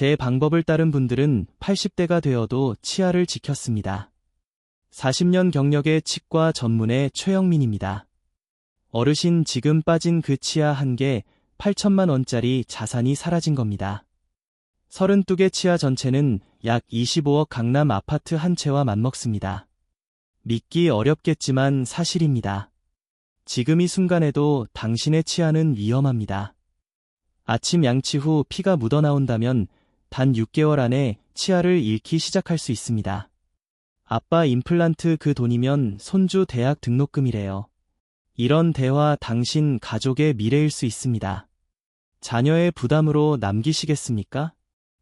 제 방법을 따른 분들은 80대가 되어도 치아를 지켰습니다. 40년 경력의 치과 전문의 최영민입니다. 어르신 지금 빠진 그 치아 한 개 8천만 원짜리 자산이 사라진 겁니다. 32개 치아 전체는 약 25억 강남 아파트 한 채와 맞먹습니다. 믿기 어렵겠지만 사실입니다. 지금 이 순간에도 당신의 치아는 위험합니다. 아침 양치 후 피가 묻어나온다면 단 6개월 안에 치아를 잃기 시작할 수 있습니다. 아빠 임플란트 그 돈이면 손주 대학 등록금이래요. 이런 대화 당신 가족의 미래일 수 있습니다. 자녀의 부담으로 남기시겠습니까?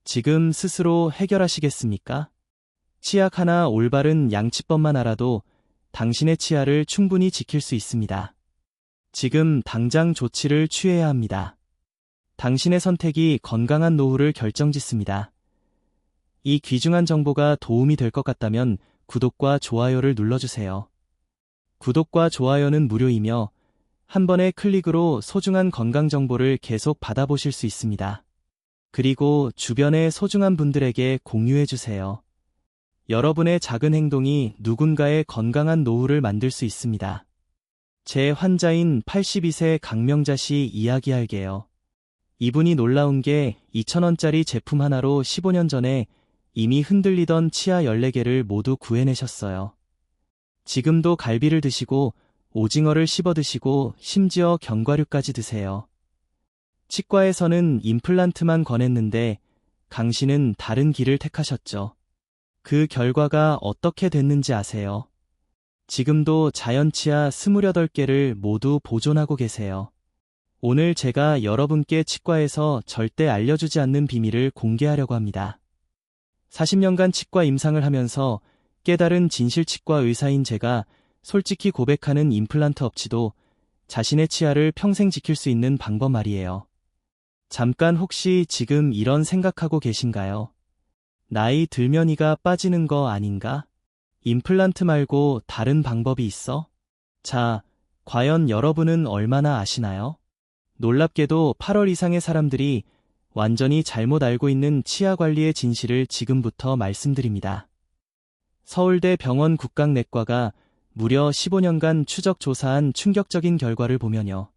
지금 스스로 해결하시겠습니까? 치약 하나 올바른 양치법만 알아도 당신의 치아를 충분히 지킬 수 있습니다. 지금 당장 조치를 취해야 합니다. 당신의 선택이 건강한 노후를 결정짓습니다. 이 귀중한 정보가 도움이 될 것 같다면 구독과 좋아요를 눌러주세요. 구독과 좋아요는 무료이며 한 번의 클릭으로 소중한 건강 정보를 계속 받아보실 수 있습니다. 그리고 주변의 소중한 분들에게 공유해주세요. 여러분의 작은 행동이 누군가의 건강한 노후를 만들 수 있습니다. 제 환자인 82세 강명자 씨 이야기할게요. 이분이 놀라운 게 2,000원짜리 제품 하나로 15년 전에 이미 흔들리던 치아 14개를 모두 구해내셨어요. 지금도 갈비를 드시고 오징어를 씹어 드시고 심지어 견과류까지 드세요. 치과에서는 임플란트만 권했는데 강 씨는 다른 길을 택하셨죠. 그 결과가 어떻게 됐는지 아세요? 지금도 자연치아 28개를 모두 보존하고 계세요. 오늘 제가 여러분께 치과에서 절대 알려주지 않는 비밀을 공개하려고 합니다. 40년간 치과 임상을 하면서 깨달은 진실 치과 의사인 제가 솔직히 고백하는 임플란트 업치도 자신의 치아를 평생 지킬 수 있는 방법 말이에요. 잠깐 혹시 지금 이런 생각하고 계신가요? 나이 들면 이가 빠지는 거 아닌가? 임플란트 말고 다른 방법이 있어? 자, 과연 여러분은 얼마나 아시나요? 놀랍게도 8월 이상의 사람들이 완전히 잘못 알고 있는 치아 관리의 진실을 지금부터 말씀드립니다. 서울대 병원 국강내과가 무려 15년간 추적 조사한 충격적인 결과를 보면요.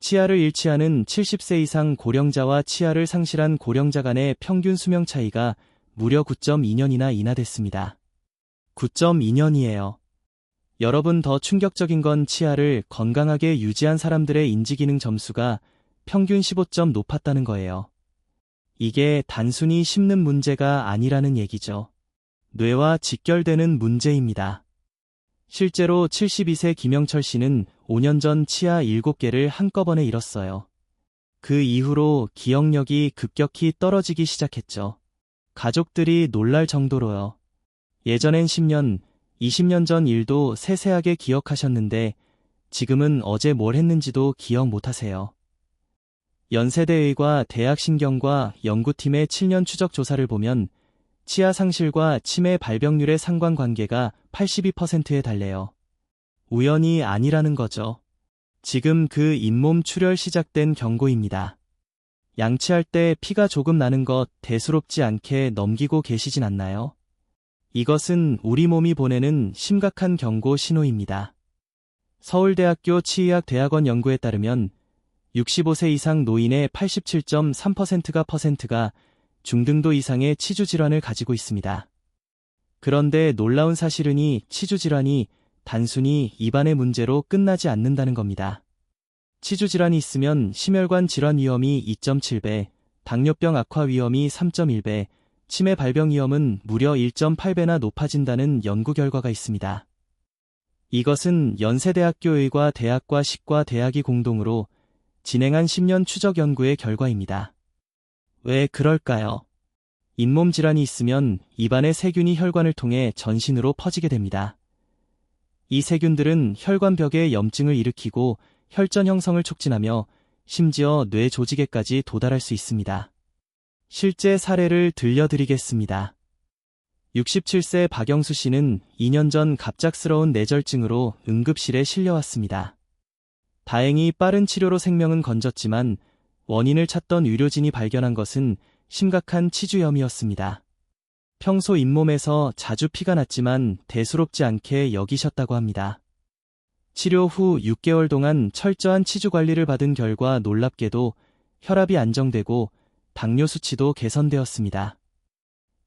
치아를 않은 70세 이상 고령자와 치아를 상실한 고령자 간의 평균 수명 차이가 무려 9.2년이나 인하됐습니다. 9.2년이에요. 여러분 더 충격적인 건 치아를 건강하게 유지한 사람들의 인지기능 점수가 평균 15점 높았다는 거예요. 이게 단순히 심는 문제가 아니라는 얘기죠. 뇌와 직결되는 문제입니다. 실제로 72세 김영철 씨는 5년 전 치아 7개를 한꺼번에 잃었어요. 그 이후로 기억력이 급격히 떨어지기 시작했죠. 가족들이 놀랄 정도로요. 예전엔 10년, 20년 전 일도 세세하게 기억하셨는데 지금은 어제 뭘 했는지도 기억 못하세요. 연세대의과 대학신경과 연구팀의 7년 추적 조사를 보면 치아 상실과 치매 발병률의 상관관계가 82%에 달래요. 우연이 아니라는 거죠. 지금 그 잇몸 출혈 시작된 경고입니다. 양치할 때 피가 조금 나는 것 대수롭지 않게 넘기고 계시진 않나요? 이것은 우리 몸이 보내는 심각한 경고 신호입니다. 서울대학교 치의학 대학원 연구에 따르면 65세 이상 노인의 87.3%가 퍼센트가 중등도 이상의 치주 질환을 가지고 있습니다. 그런데 놀라운 사실은 이 치주 질환이 단순히 입안의 문제로 끝나지 않는다는 겁니다. 치주 질환이 있으면 심혈관 질환 위험이 2.7배, 당뇨병 악화 위험이 3.1배, 치매 발병 위험은 무려 1.8배나 높아진다는 연구 결과가 있습니다. 이것은 연세대학교 의과 대학과 식과 대학이 공동으로 진행한 10년 추적 연구의 결과입니다. 왜 그럴까요? 잇몸 질환이 있으면 입안의 세균이 혈관을 통해 전신으로 퍼지게 됩니다. 이 세균들은 혈관벽에 염증을 일으키고 혈전 형성을 촉진하며 심지어 뇌 조직에까지 도달할 수 있습니다. 실제 사례를 들려드리겠습니다. 67세 박영수 씨는 2년 전 갑작스러운 뇌절증으로 응급실에 실려왔습니다. 다행히 빠른 치료로 생명은 건졌지만 원인을 찾던 의료진이 발견한 것은 심각한 치주염이었습니다. 평소 잇몸에서 자주 피가 났지만 대수롭지 않게 여기셨다고 합니다. 치료 후 6개월 동안 철저한 치주 관리를 받은 결과 놀랍게도 혈압이 안정되고 당뇨 수치도 개선되었습니다.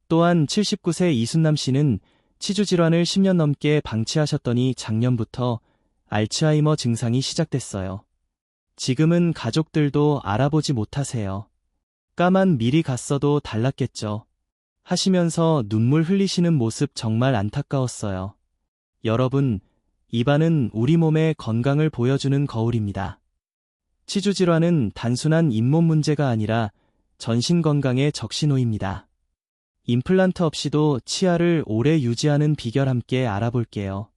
또한 79세 이순남 씨는 치주 질환을 10년 넘게 방치하셨더니 작년부터 알츠하이머 증상이 시작됐어요. 지금은 가족들도 알아보지 못하세요. 까만 미리 갔어도 달랐겠죠. 하시면서 눈물 흘리시는 모습 정말 안타까웠어요. 여러분, 입안은 우리 몸의 건강을 보여주는 거울입니다. 치주질환은 단순한 잇몸 문제가 아니라 전신 건강의 적신호입니다. 임플란트 없이도 치아를 오래 유지하는 비결 함께 알아볼게요.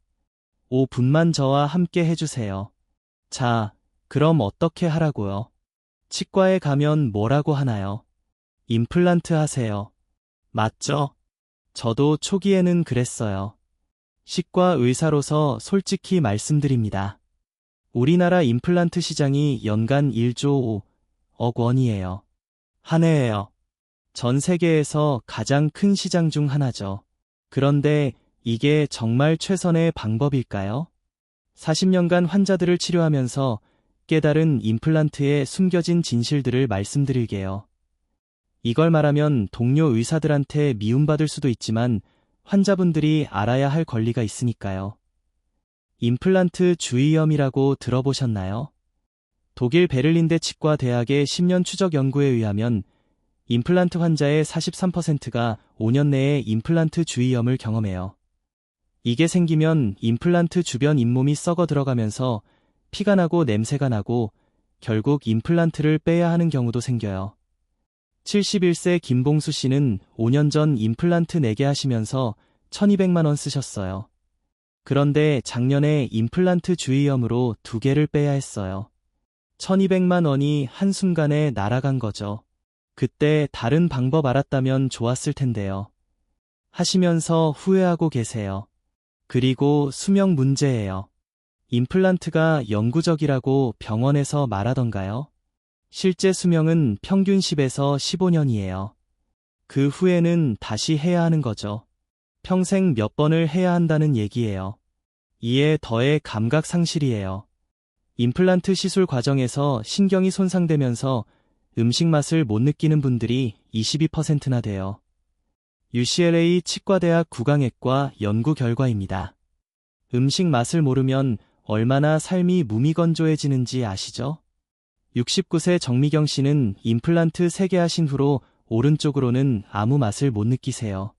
5분만 저와 함께 해주세요. 자, 그럼 어떻게 하라고요? 치과에 가면 뭐라고 하나요? 임플란트 하세요. 맞죠? 저도 초기에는 그랬어요. 치과 의사로서 솔직히 말씀드립니다. 우리나라 임플란트 시장이 연간 1조 5억 원이에요. 한 해에요. 전 세계에서 가장 큰 시장 중 하나죠. 그런데 이게 정말 최선의 방법일까요? 40년간 환자들을 치료하면서 깨달은 임플란트의 숨겨진 진실들을 말씀드릴게요. 이걸 말하면 동료 의사들한테 미움받을 수도 있지만 환자분들이 알아야 할 권리가 있으니까요. 임플란트 주의염이라고 들어보셨나요? 독일 베를린대 치과 대학의 10년 추적 연구에 의하면 임플란트 환자의 43%가 5년 내에 임플란트 주의염을 경험해요. 이게 생기면 임플란트 주변 잇몸이 썩어 들어가면서 피가 나고 냄새가 나고 결국 임플란트를 빼야 하는 경우도 생겨요. 71세 김봉수 씨는 5년 전 임플란트 4개 하시면서 1200만 원 쓰셨어요. 그런데 작년에 임플란트 주의염으로 2개를 빼야 했어요. 1200만 원이 한순간에 날아간 거죠. 그때 다른 방법 알았다면 좋았을 텐데요. 하시면서 후회하고 계세요. 그리고 수명 문제예요. 임플란트가 영구적이라고 병원에서 말하던가요? 실제 수명은 평균 10에서 15년이에요. 그 후에는 다시 해야 하는 거죠. 평생 몇 번을 해야 한다는 얘기예요. 이에 더해 감각 상실이에요. 임플란트 시술 과정에서 신경이 손상되면서 음식 맛을 못 느끼는 분들이 22%나 돼요. UCLA 치과대학 구강외과 연구 결과입니다. 음식 맛을 모르면 얼마나 삶이 무미건조해지는지 아시죠? 69세 정미경 씨는 임플란트 3개 하신 후로 오른쪽으로는 아무 맛을 못 느끼세요.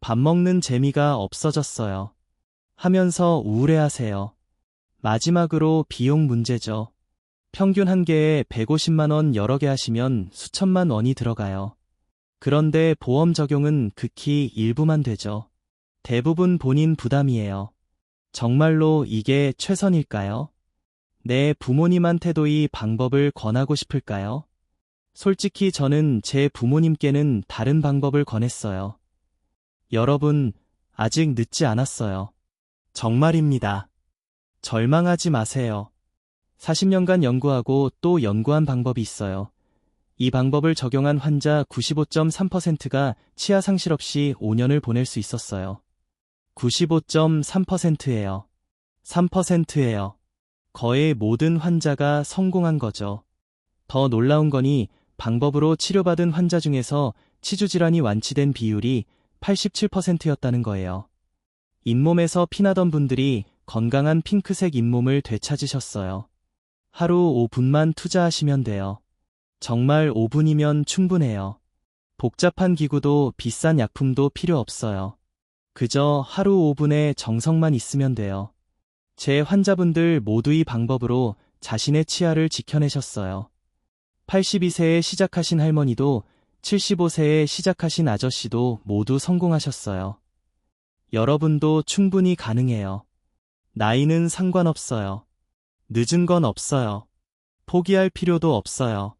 밥 먹는 재미가 없어졌어요. 하면서 우울해하세요. 마지막으로 비용 문제죠. 평균 한 개에 150만원 여러 개 하시면 수천만 원이 들어가요. 그런데 보험 적용은 극히 일부만 되죠. 대부분 본인 부담이에요. 정말로 이게 최선일까요? 내 부모님한테도 이 방법을 권하고 싶을까요? 솔직히 저는 제 부모님께는 다른 방법을 권했어요. 여러분, 아직 늦지 않았어요. 정말입니다. 절망하지 마세요. 40년간 연구하고 또 연구한 방법이 있어요. 이 방법을 적용한 환자 95.3%가 치아 상실 없이 5년을 보낼 수 있었어요. 95.3%예요. 3%예요. 거의 모든 환자가 성공한 거죠. 더 놀라운 거니 방법으로 치료받은 환자 중에서 치주질환이 완치된 비율이 87%였다는 거예요. 잇몸에서 피나던 분들이 건강한 핑크색 잇몸을 되찾으셨어요. 하루 5분만 투자하시면 돼요. 정말 5분이면 충분해요. 복잡한 기구도 비싼 약품도 필요 없어요. 그저 하루 5분의 정성만 있으면 돼요. 제 환자분들 모두 이 방법으로 자신의 치아를 지켜내셨어요. 82세에 시작하신 할머니도 75세에 시작하신 아저씨도 모두 성공하셨어요. 여러분도 충분히 가능해요. 나이는 상관없어요. 늦은 건 없어요. 포기할 필요도 없어요.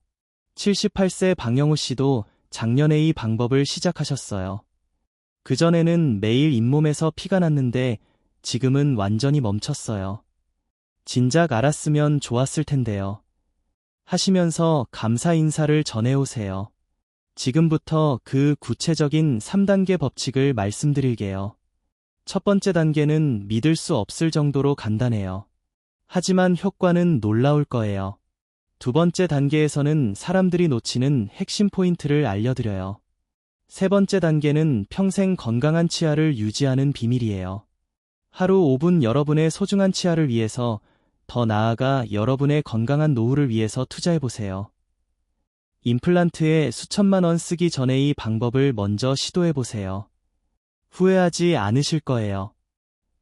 78세 방영우 씨도 작년에 이 방법을 시작하셨어요. 그전에는 매일 잇몸에서 피가 났는데 지금은 완전히 멈췄어요. 진작 알았으면 좋았을 텐데요. 하시면서 감사 인사를 전해오세요. 지금부터 그 구체적인 3단계 법칙을 말씀드릴게요. 첫 번째 단계는 믿을 수 없을 정도로 간단해요. 하지만 효과는 놀라울 거예요. 두 번째 단계에서는 사람들이 놓치는 핵심 포인트를 알려드려요. 세 번째 단계는 평생 건강한 치아를 유지하는 비밀이에요. 하루 5분 여러분의 소중한 치아를 위해서 더 나아가 여러분의 건강한 노후를 위해서 투자해보세요. 임플란트에 수천만 원 쓰기 전에 이 방법을 먼저 시도해보세요. 후회하지 않으실 거예요.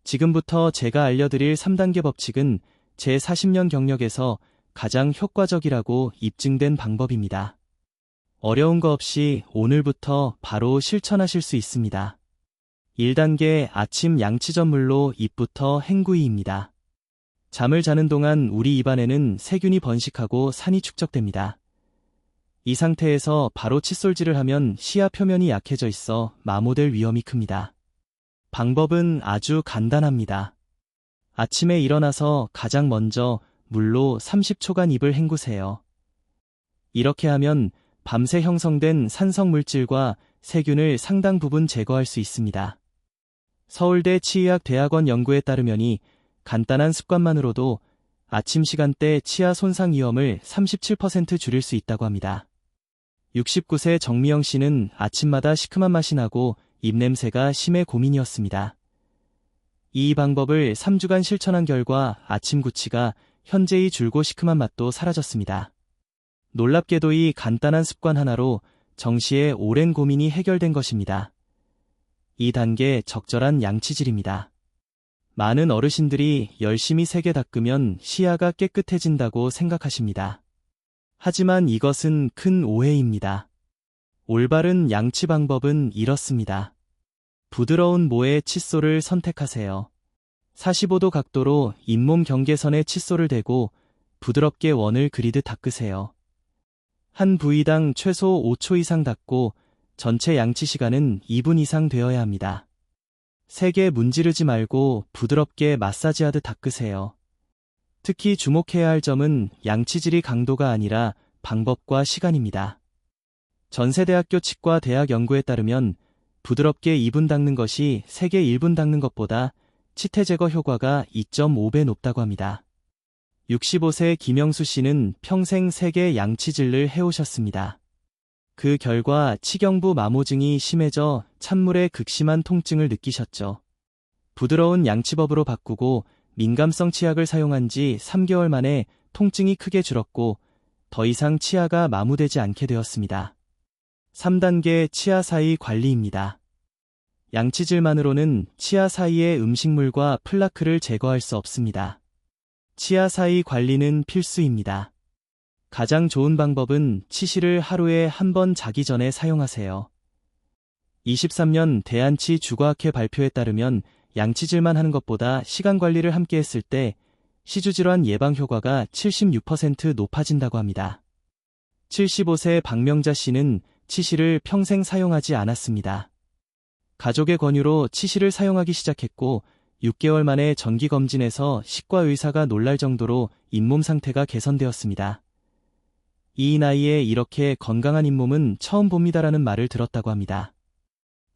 지금부터 제가 알려드릴 3단계 법칙은 제 40년 경력에서 가장 효과적이라고 입증된 방법입니다. 어려운 거 없이 오늘부터 바로 실천하실 수 있습니다. 1단계 아침 양치전물로 입부터 행구이입니다. 잠을 자는 동안 우리 입안에는 세균이 번식하고 산이 축적됩니다. 이 상태에서 바로 칫솔질을 하면 시야 표면이 약해져 있어 마모될 위험이 큽니다. 방법은 아주 간단합니다. 아침에 일어나서 가장 먼저 물로 30초간 입을 헹구세요. 이렇게 하면 밤새 형성된 산성 물질과 세균을 상당 부분 제거할 수 있습니다. 서울대 치의학 대학원 연구에 따르면이 간단한 습관만으로도 아침 시간대 치아 손상 위험을 37% 줄일 수 있다고 합니다. 69세 정미영 씨는 아침마다 시큼한 맛이 나고 입냄새가 심해 고민이었습니다. 이 방법을 3주간 실천한 결과 아침 구치가 현재의 줄고 시큼한 맛도 사라졌습니다. 놀랍게도 이 간단한 습관 하나로 정 씨의 오랜 고민이 해결된 것입니다. 이 단계 적절한 양치질입니다. 많은 어르신들이 열심히 세게 닦으면 시야가 깨끗해진다고 생각하십니다. 하지만 이것은 큰 오해입니다. 올바른 양치 방법은 이렇습니다. 부드러운 모의 칫솔을 선택하세요. 45도 각도로 잇몸 경계선에 칫솔을 대고 부드럽게 원을 그리듯 닦으세요. 한 부위당 최소 5초 이상 닦고 전체 양치 시간은 2분 이상 되어야 합니다. 세게 문지르지 말고 부드럽게 마사지하듯 닦으세요. 특히 주목해야 할 점은 양치질이 강도가 아니라 방법과 시간입니다. 전세대학교 치과 대학 연구에 따르면 부드럽게 2분 닦는 것이 세게 1분 닦는 것보다 치태 제거 효과가 2.5배 높다고 합니다. 65세 김영수 씨는 평생 세계 양치질을 해오셨습니다. 그 결과 치경부 마모증이 심해져 찬물에 극심한 통증을 느끼셨죠. 부드러운 양치법으로 바꾸고 민감성 치약을 사용한 지 3개월 만에 통증이 크게 줄었고 더 이상 치아가 마모되지 않게 되었습니다. 3단계 치아 사이 관리입니다. 양치질만으로는 치아 사이의 음식물과 플라크를 제거할 수 없습니다. 치아 사이 관리는 필수입니다. 가장 좋은 방법은 치실을 하루에 한 번 자기 전에 사용하세요. 23년 대한치 주과학회 발표에 따르면 양치질만 하는 것보다 시간 관리를 함께 했을 때 시주질환 예방 효과가 76% 높아진다고 합니다. 75세 박명자 씨는 치실을 평생 사용하지 않았습니다. 가족의 권유로 치실을 사용하기 시작했고 6개월 만에 정기검진에서 치과 의사가 놀랄 정도로 잇몸 상태가 개선되었습니다. 이 나이에 이렇게 건강한 잇몸은 처음 봅니다라는 말을 들었다고 합니다.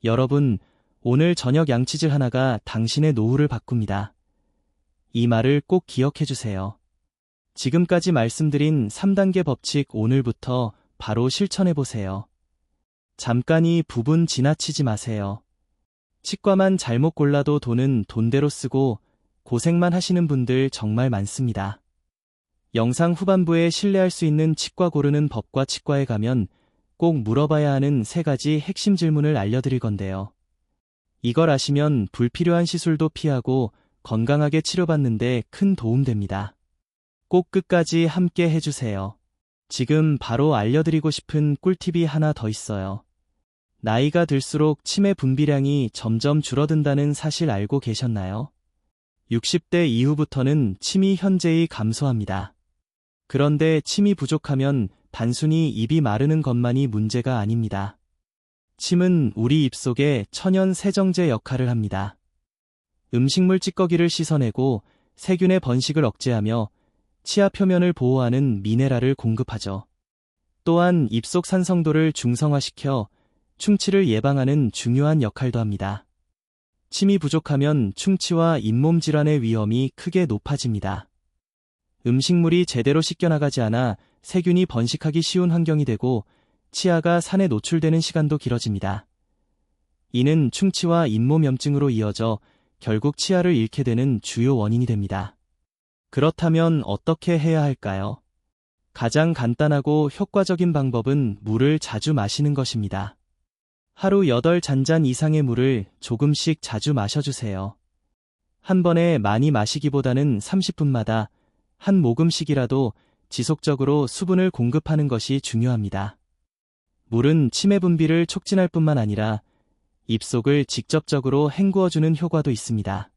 여러분, 오늘 저녁 양치질 하나가 당신의 노후를 바꿉니다. 이 말을 꼭 기억해 주세요. 지금까지 말씀드린 3단계 법칙 오늘부터 바로 실천해 보세요. 잠깐이 부분 지나치지 마세요. 치과만 잘못 골라도 돈은 돈대로 쓰고 고생만 하시는 분들 정말 많습니다. 영상 후반부에 신뢰할 수 있는 치과 고르는 법과 치과에 가면 꼭 물어봐야 하는 세 가지 핵심 질문을 알려드릴 건데요. 이걸 아시면 불필요한 시술도 피하고 건강하게 치료받는데 큰 도움됩니다. 꼭 끝까지 함께 해주세요. 지금 바로 알려드리고 싶은 꿀팁이 하나 더 있어요. 나이가 들수록 치매 분비량이 점점 줄어든다는 사실 알고 계셨나요? 60대 이후부터는 침이 현재히 감소합니다. 그런데 침이 부족하면 단순히 입이 마르는 것만이 문제가 아닙니다. 침은 우리 입속에 천연 세정제 역할을 합니다. 음식물 찌꺼기를 씻어내고 세균의 번식을 억제하며 치아 표면을 보호하는 미네랄을 공급하죠. 또한 입속 산성도를 중성화시켜 충치를 예방하는 중요한 역할도 합니다. 침이 부족하면 충치와 잇몸 질환의 위험이 크게 높아집니다. 음식물이 제대로 씻겨나가지 않아 세균이 번식하기 쉬운 환경이 되고 치아가 산에 노출되는 시간도 길어집니다. 이는 충치와 잇몸염증으로 이어져 결국 치아를 잃게 되는 주요 원인이 됩니다. 그렇다면 어떻게 해야 할까요? 가장 간단하고 효과적인 방법은 물을 자주 마시는 것입니다. 하루 8잔잔 이상의 물을 조금씩 자주 마셔주세요. 한 번에 많이 마시기보다는 30분마다 한 모금씩이라도 지속적으로 수분을 공급하는 것이 중요합니다. 물은 치매 분비를 촉진할 뿐만 아니라 입속을 직접적으로 헹구어주는 효과도 있습니다.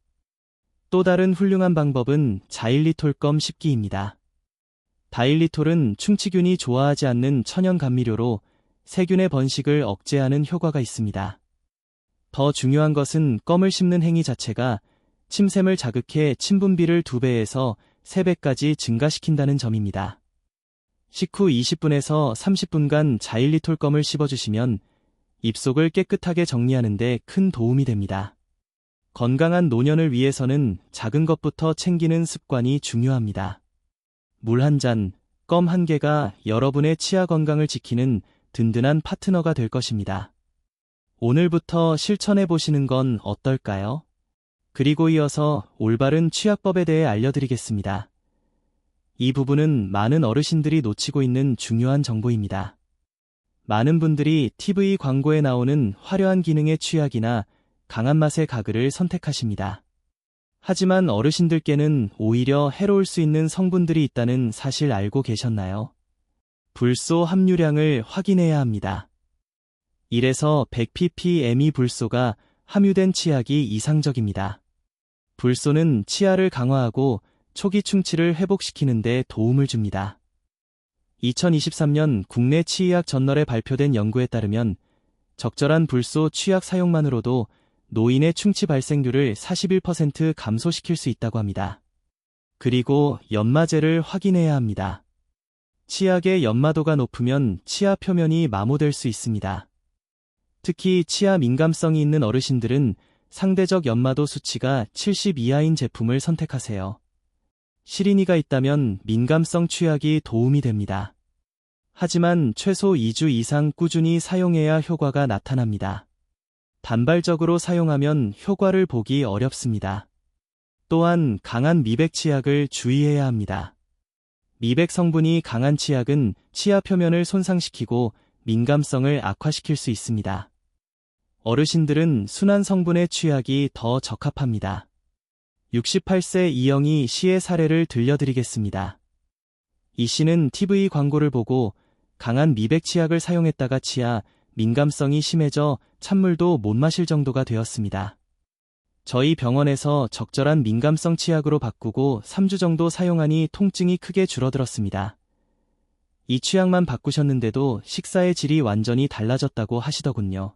또 다른 훌륭한 방법은 자일리톨검 씹기입니다. 다일리톨은 충치균이 좋아하지 않는 천연 감미료로 세균의 번식을 억제하는 효과가 있습니다. 더 중요한 것은 껌을 씹는 행위 자체가 침샘을 자극해 침분비를 2배에서 3배까지 증가시킨다는 점입니다. 식후 20분에서 30분간 자일리톨 껌을 씹어주시면 입속을 깨끗하게 정리하는 데 큰 도움이 됩니다. 건강한 노년을 위해서는 작은 것부터 챙기는 습관이 중요합니다. 물 한 잔, 껌 한 개가 여러분의 치아 건강을 지키는 든든한 파트너가 될 것입니다. 오늘부터 실천해 보시는 건 어떨까요? 그리고 이어서 올바른 취약법에 대해 알려드리겠습니다. 이 부분은 많은 어르신들이 놓치고 있는 중요한 정보입니다. 많은 분들이 TV 광고에 나오는 화려한 기능의 취약이나 강한 맛의 가글을 선택하십니다. 하지만 어르신들께는 오히려 해로울 수 있는 성분들이 있다는 사실 알고 계셨나요? 불소 함유량을 확인해야 합니다. 1에서 100ppm이 불소가 함유된 치약이 이상적입니다. 불소는 치아를 강화하고 초기 충치를 회복시키는 데 도움을 줍니다. 2023년 국내 치의학 전널에 발표된 연구에 따르면 적절한 불소 취약 사용만으로도 노인의 충치 발생률을 41% 감소시킬 수 있다고 합니다. 그리고 연마제를 확인해야 합니다. 치약의 연마도가 높으면 치아 표면이 마모될 수 있습니다. 특히 치아 민감성이 있는 어르신들은 상대적 연마도 수치가 70 이하인 제품을 선택하세요. 시리니가 있다면 민감성 취약이 도움이 됩니다. 하지만 최소 2주 이상 꾸준히 사용해야 효과가 나타납니다. 단발적으로 사용하면 효과를 보기 어렵습니다. 또한 강한 미백 치약을 주의해야 합니다. 미백 성분이 강한 치약은 치아 표면을 손상시키고 민감성을 악화시킬 수 있습니다. 어르신들은 순한 성분의 취약이 더 적합합니다. 68세 이영희 씨의 사례를 들려드리겠습니다. 이 씨는 TV 광고를 보고 강한 미백 치약을 사용했다가 치아 민감성이 심해져 찬물도 못 마실 정도가 되었습니다. 저희 병원에서 적절한 민감성 치약으로 바꾸고 3주 정도 사용하니 통증이 크게 줄어들었습니다. 이 취약만 바꾸셨는데도 식사의 질이 완전히 달라졌다고 하시더군요.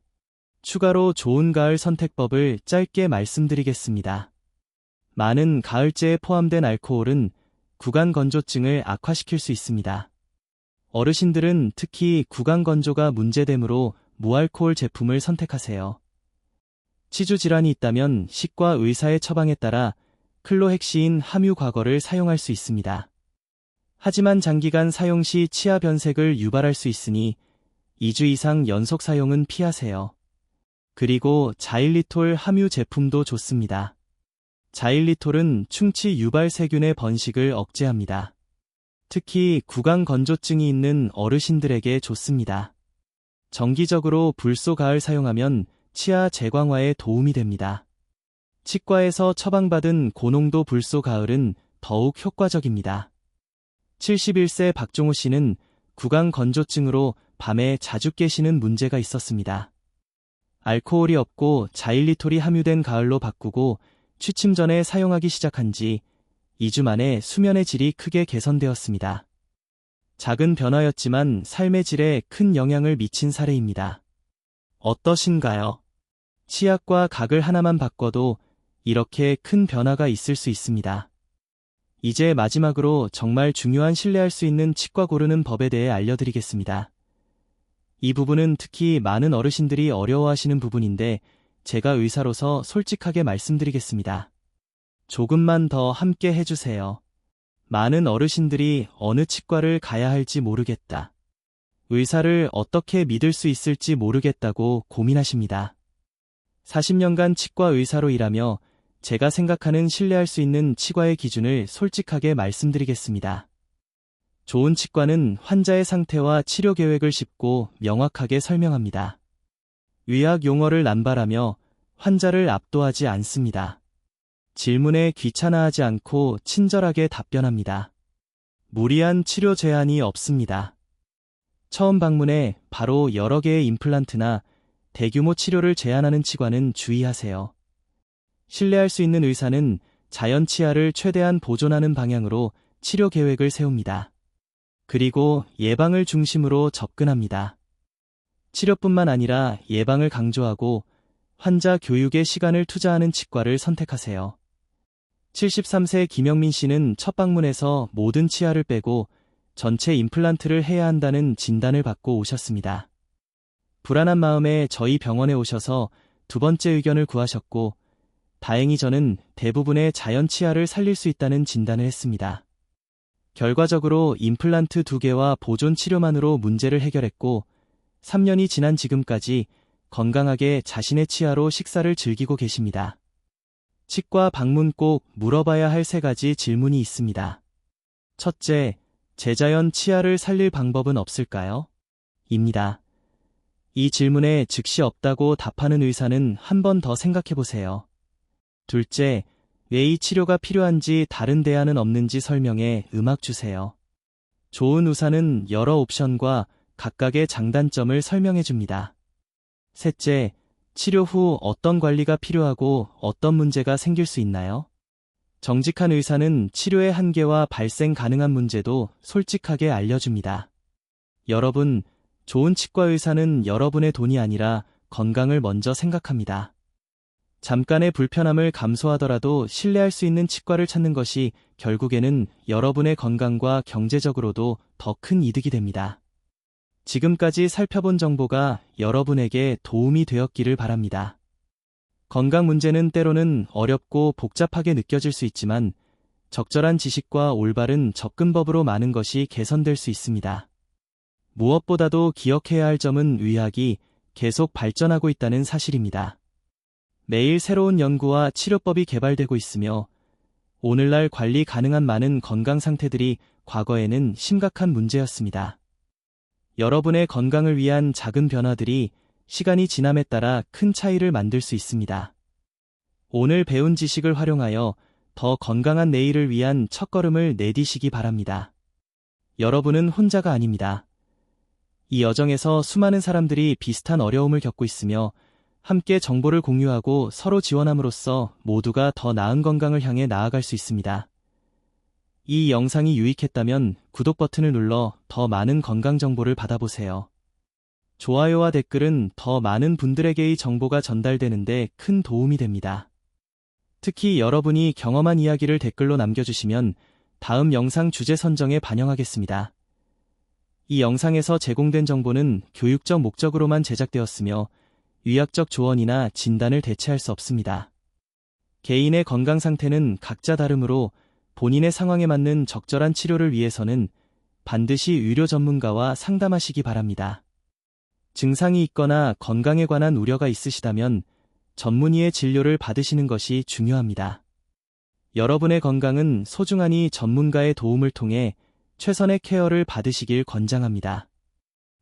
추가로 좋은 가을 선택법을 짧게 말씀드리겠습니다. 많은 가을제에 포함된 알코올은 구강 건조증을 악화시킬 수 있습니다. 어르신들은 특히 구강 건조가 문제되므로 무알코올 제품을 선택하세요. 치주 질환이 있다면 식과 의사의 처방에 따라 클로헥시인 함유 과거를 사용할 수 있습니다. 하지만 장기간 사용 시 치아 변색을 유발할 수 있으니 2주 이상 연속 사용은 피하세요. 그리고 자일리톨 함유 제품도 좋습니다. 자일리톨은 충치 유발 세균의 번식을 억제합니다. 특히 구강 건조증이 있는 어르신들에게 좋습니다. 정기적으로 불소 가을 사용하면 치아 재광화에 도움이 됩니다. 치과에서 처방받은 고농도 불소 가을은 더욱 효과적입니다. 71세 박종호 씨는 구강 건조증으로 밤에 자주 깨시는 문제가 있었습니다. 알코올이 없고 자일리톨이 함유된 가을로 바꾸고 취침 전에 사용하기 시작한 지 2주 만에 수면의 질이 크게 개선되었습니다. 작은 변화였지만 삶의 질에 큰 영향을 미친 사례입니다. 어떠신가요? 치약과 각을 하나만 바꿔도 이렇게 큰 변화가 있을 수 있습니다. 이제 마지막으로 정말 중요한 신뢰할 수 있는 치과 고르는 법에 대해 알려드리겠습니다. 이 부분은 특히 많은 어르신들이 어려워하시는 부분인데 제가 의사로서 솔직하게 말씀드리겠습니다. 조금만 더 함께 해주세요. 많은 어르신들이 어느 치과를 가야 할지 모르겠다. 의사를 어떻게 믿을 수 있을지 모르겠다고 고민하십니다. 40년간 치과 의사로 일하며 제가 생각하는 신뢰할 수 있는 치과의 기준을 솔직하게 말씀드리겠습니다. 좋은 치과는 환자의 상태와 치료 계획을 쉽고 명확하게 설명합니다. 의학 용어를 남발하며 환자를 압도하지 않습니다. 질문에 귀찮아하지 않고 친절하게 답변합니다. 무리한 치료 제한이 없습니다. 처음 방문에 바로 여러 개의 임플란트나 대규모 치료를 제한하는 치과는 주의하세요. 신뢰할 수 있는 의사는 자연 치아를 최대한 보존하는 방향으로 치료 계획을 세웁니다. 그리고 예방을 중심으로 접근합니다. 치료뿐만 아니라 예방을 강조하고 환자 교육에 시간을 투자하는 치과를 선택하세요. 73세 김영민 씨는 첫 방문에서 모든 치아를 빼고 전체 임플란트를 해야 한다는 진단을 받고 오셨습니다. 불안한 마음에 저희 병원에 오셔서 두 번째 의견을 구하셨고 다행히 저는 대부분의 자연 치아를 살릴 수 있다는 진단을 했습니다. 결과적으로 임플란트 두 개와 보존 치료만으로 문제를 해결했고 3년이 지난 지금까지 건강하게 자신의 치아로 식사를 즐기고 계십니다. 치과 방문 꼭 물어봐야 할 세 가지 질문이 있습니다. 첫째, 제자연 치아를 살릴 방법은 없을까요? 입니다. 이 질문에 즉시 없다고 답하는 의사는 한 번 더 생각해 보세요. 둘째, 왜 이 치료가 필요한지 다른 대안은 없는지 설명해 음악 주세요. 좋은 의사는 여러 옵션과 각각의 장단점을 설명해 줍니다. 셋째, 치료 후 어떤 관리가 필요하고 어떤 문제가 생길 수 있나요? 정직한 의사는 치료의 한계와 발생 가능한 문제도 솔직하게 알려줍니다. 여러분, 좋은 치과 의사는 여러분의 돈이 아니라 건강을 먼저 생각합니다. 잠깐의 불편함을 감소하더라도 신뢰할 수 있는 치과를 찾는 것이 결국에는 여러분의 건강과 경제적으로도 더 큰 이득이 됩니다. 지금까지 살펴본 정보가 여러분에게 도움이 되었기를 바랍니다. 건강 문제는 때로는 어렵고 복잡하게 느껴질 수 있지만 적절한 지식과 올바른 접근법으로 많은 것이 개선될 수 있습니다. 무엇보다도 기억해야 할 점은 의학이 계속 발전하고 있다는 사실입니다. 매일 새로운 연구와 치료법이 개발되고 있으며 오늘날 관리 가능한 많은 건강 상태들이 과거에는 심각한 문제였습니다. 여러분의 건강을 위한 작은 변화들이 시간이 지남에 따라 큰 차이를 만들 수 있습니다. 오늘 배운 지식을 활용하여 더 건강한 내일을 위한 첫걸음을 내디시기 바랍니다. 여러분은 혼자가 아닙니다. 이 여정에서 수많은 사람들이 비슷한 어려움을 겪고 있으며 함께 정보를 공유하고 서로 지원함으로써 모두가 더 나은 건강을 향해 나아갈 수 있습니다. 이 영상이 유익했다면 구독 버튼을 눌러 더 많은 건강 정보를 받아보세요. 좋아요와 댓글은 더 많은 분들에게 이 정보가 전달되는데 큰 도움이 됩니다. 특히 여러분이 경험한 이야기를 댓글로 남겨주시면 다음 영상 주제 선정에 반영하겠습니다. 이 영상에서 제공된 정보는 교육적 목적으로만 제작되었으며 의학적 조언이나 진단을 대체할 수 없습니다. 개인의 건강 상태는 각자 다르므로 본인의 상황에 맞는 적절한 치료를 위해서는 반드시 의료 전문가와 상담하시기 바랍니다. 증상이 있거나 건강에 관한 우려가 있으시다면 전문의의 진료를 받으시는 것이 중요합니다. 여러분의 건강은 소중하니 전문가의 도움을 통해 최선의 케어를 받으시길 권장합니다.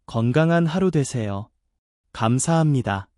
건강한 하루 되세요. 감사합니다.